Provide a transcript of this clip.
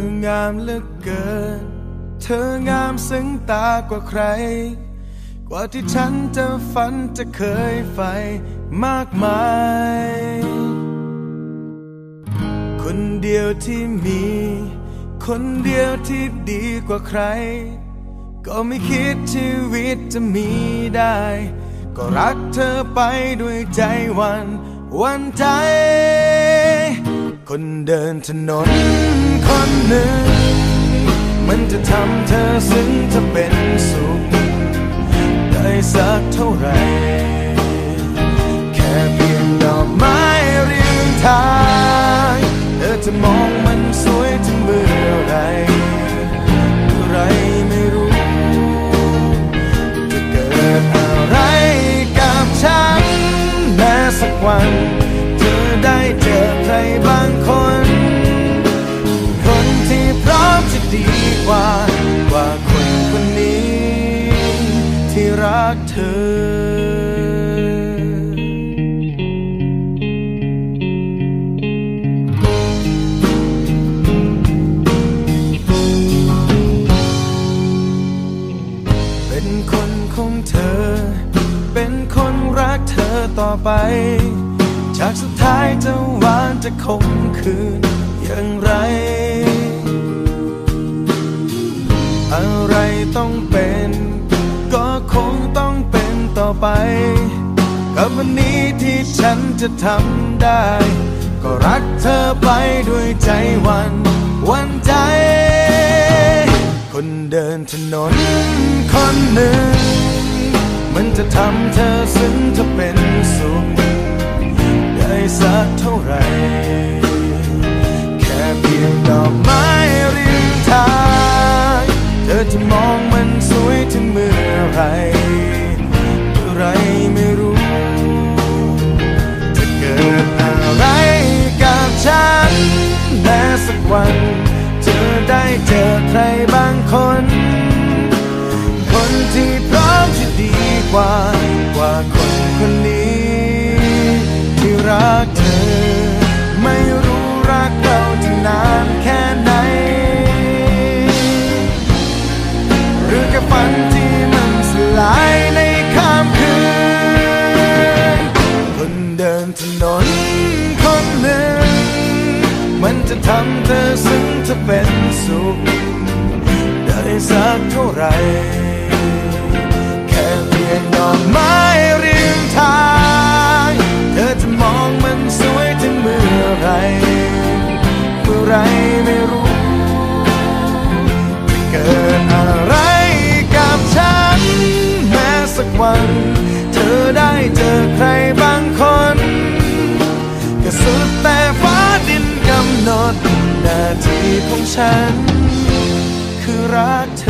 องามเหลือเกิน เธองามซึ้งตากว่าใคร กว่าที่ฉันจะฝันจะเคยใฝ่มากมาย คนเดียวที่มี คนเดียวที่ดีกว่าใคร ก็ไม่คิดชีวิตจะมีได้ ก็รักเธอไปด้วยใจวัน วันใจ เดินถนนคนหนึ่ง มันจะทำเธอซึ้งจะเป็นสุข ได้สักเท่าไหรแค่เพียงดอกไม้เรียงทางเธอจะมองมันสวยถึงเมื่อไรเมื่อไรไม่รู้ จะเกิดอะไรกับฉันแม้สักวัน เธอได้เจอใครบางคน ว่ากว่าคนคนนี้ ที่รักเธอเป็นคนของเธอ เป็นคนรักเธอต่อไป จากสุดท้ายจะหวานจะคงคืนอย่างไร อะไรต้องเป็น ก็คงต้องเป็นต่อไปกับวันนี้ที่ฉันจะทำได้ ก็รักเธอไปด้วยใจวันวันใจ คนเดินถนนคนหนึ่ง มันจะทำเธอซึ้งจะเป็นสุขได้สักเท่าไหร่ อไหรไรไม่รู้ จะเกิดอะไรกับฉันแม้สักวัน เธอได้เจอใครบางคน ไร แค่เพียงดอกไม้ริมทาง เธอจะมองมันสวยถึงเมื่อไรเมื่อไรไม่รู้จะเกิดอะไรกับฉัน แม้สักวัน เธอได้เจอใครบางคนก็สุดแต่ฟ้าดินกำหนด นาทีของฉัน คือรักเธอ